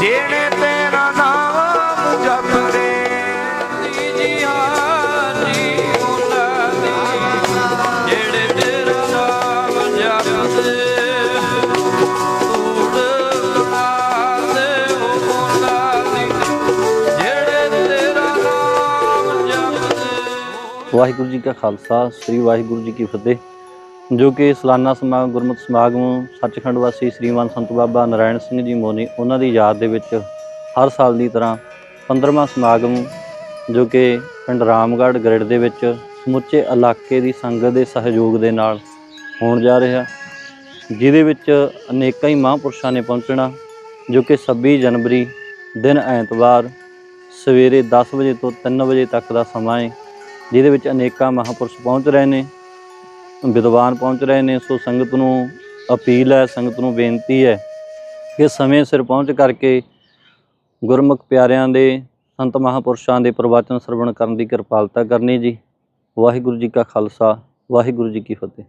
ਜਿਹੜੇ ਤੇਰਾ ਨਾਮ ਜਪਦੇ। ਜੀ ਹਾਂ ਵਾਹਿਗੁਰੂ ਜੀ ਕਾ ਖਾਲਸਾ, ਸ੍ਰੀ ਵਾਹਿਗੁਰੂ ਜੀ ਕੀ ਫਤਿਹ। ਜੋ ਕਿ ਸਲਾਨਾ ਸਮਾਗਮ, ਗੁਰਮਤਿ ਸਮਾਗਮ, ਸੱਚਖੰਡ ਵਾਸੀ ਸ੍ਰੀਮਾਨ ਸੰਤ ਬਾਬਾ ਨਾਰਾਇਣ ਸਿੰਘ ਜੀ ਮੋਨੀ, ਉਹਨਾਂ ਦੀ ਯਾਦ ਦੇ ਵਿੱਚ ਹਰ ਸਾਲ ਦੀ ਤਰ੍ਹਾਂ 15ਵਾਂ ਸਮਾਗਮ, ਜੋ ਕਿ ਪਿੰਡ ਰਾਮਗੜ੍ਹ ਗ੍ਰਿਡ ਦੇ ਵਿੱਚ ਸਮੁੱਚੇ ਇਲਾਕੇ ਦੀ ਸੰਗਤ ਦੇ ਸਹਿਯੋਗ ਦੇ ਨਾਲ ਹੋਣ ਜਾ ਰਿਹਾ, ਜਿਹਦੇ ਵਿੱਚ ਅਨੇਕਾਂ ਹੀ ਮਹਾਂਪੁਰਸ਼ਾਂ ਨੇ ਪਹੁੰਚਣਾ, ਜੋ ਕਿ 26 ਜਨਵਰੀ, ਦਿਨ ਐਤਵਾਰ, ਸਵੇਰੇ 10 ਵਜੇ ਤੋਂ 3 ਵਜੇ ਤੱਕ ਦਾ ਸਮਾਂ ਹੈ ਜਿਹਦੇ ਵਿੱਚ ਅਨੇਕਾਂ ਮਹਾਂਪੁਰਸ਼ ਪਹੁੰਚ ਰਹੇ ਨੇ, ਵਿਦਵਾਨ ਪਹੁੰਚ ਰਹੇ ਨੇ। ਸੋ ਸੰਗਤ ਨੂੰ ਅਪੀਲ ਹੈ, ਸੰਗਤ ਨੂੰ ਬੇਨਤੀ ਹੈ ਕਿ ਸਮੇਂ ਸਿਰ ਪਹੁੰਚ ਕਰਕੇ ਗੁਰਮੁਖ ਪਿਆਰਿਆਂ ਦੇ, ਸੰਤ ਮਹਾਂਪੁਰਸ਼ਾਂ ਦੇ ਪ੍ਰਵਚਨ ਸਰਵਣ ਕਰਨ ਦੀ ਕਿਰਪਾਲਤਾ ਕਰਨੀ ਜੀ। ਵਾਹਿਗੁਰੂ ਜੀ ਕਾ ਖਾਲਸਾ, ਵਾਹਿਗੁਰੂ ਜੀ ਕੀ ਫਤਿਹ।